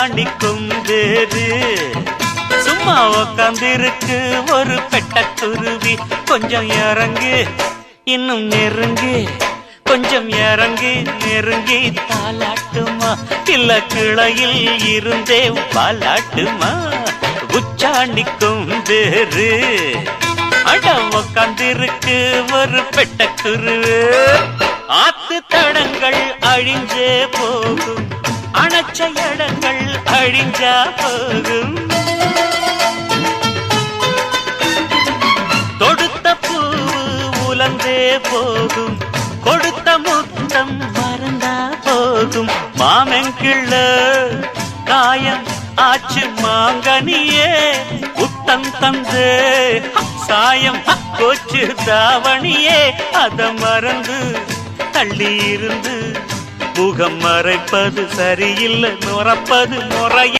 உச்சாணி கொம்பேரு சும்மா உக்காந்திருக்கு ஒரு பெட்டக்குருவி கொஞ்சம் இறங்கு இன்னும் நெருங்கு. கொஞ்சம் இறங்கி நெருங்கி தாலாட்டுமா இல்ல கிளையில் இருந்தே பாலாட்டுமா? உச்சாண்டிக்கும் வேறு. அட உக்காந்திருக்கு ஒரு பெட்டக்குருவி ஆத்து தடங்கள் அழிஞ்சே போகும் அணைச்ச இடங்கள் அழிஞ்சா போகும் தொடுத்த பூ உலந்தே போகும் கொடுத்த முத்தம் மறந்தா போகும் மாமெங்கிள்ள காயம் ஆச்சு மாங்கனியே. புத்தம் தந்து சாயம் கோச்சு தாவணியே. அத மறந்து தள்ளி இருந்து முகம் மறைப்பது சரியில்லை நுறப்பது முறையே